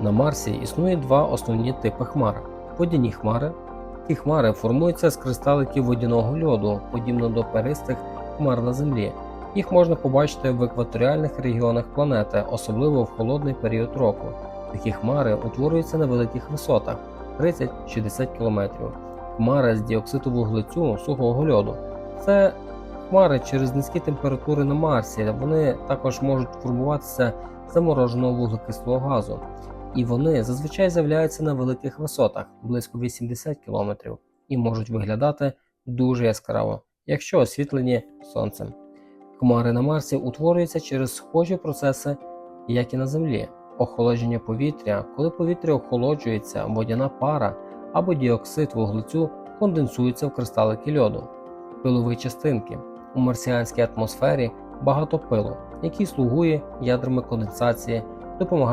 На Марсі існує два основні типи хмар: водяні хмари. Ці хмари формуються з кристаликів водяного льоду, подібно до перистих хмар на Землі. Їх можна побачити в екваторіальних регіонах планети, особливо в холодний період року. Такі хмари утворюються на великих висотах 30-60 км. Хмари з діоксиду вуглецю сухого льоду. Це хмари через низькі температури на Марсі. Вони також можуть формуватися замороженого вуглекислого газу. І вони зазвичай з'являються на великих висотах близько 80 км і можуть виглядати дуже яскраво, якщо освітлені сонцем. Хмари на Марсі утворюються через схожі процеси, як і на Землі. Охолодження повітря, коли повітря охолоджується, водяна пара або діоксид вуглецю конденсується в кристалики льоду. Пилові частинки. У марсіанській атмосфері багато пилу, який слугує ядрами конденсації, допомагає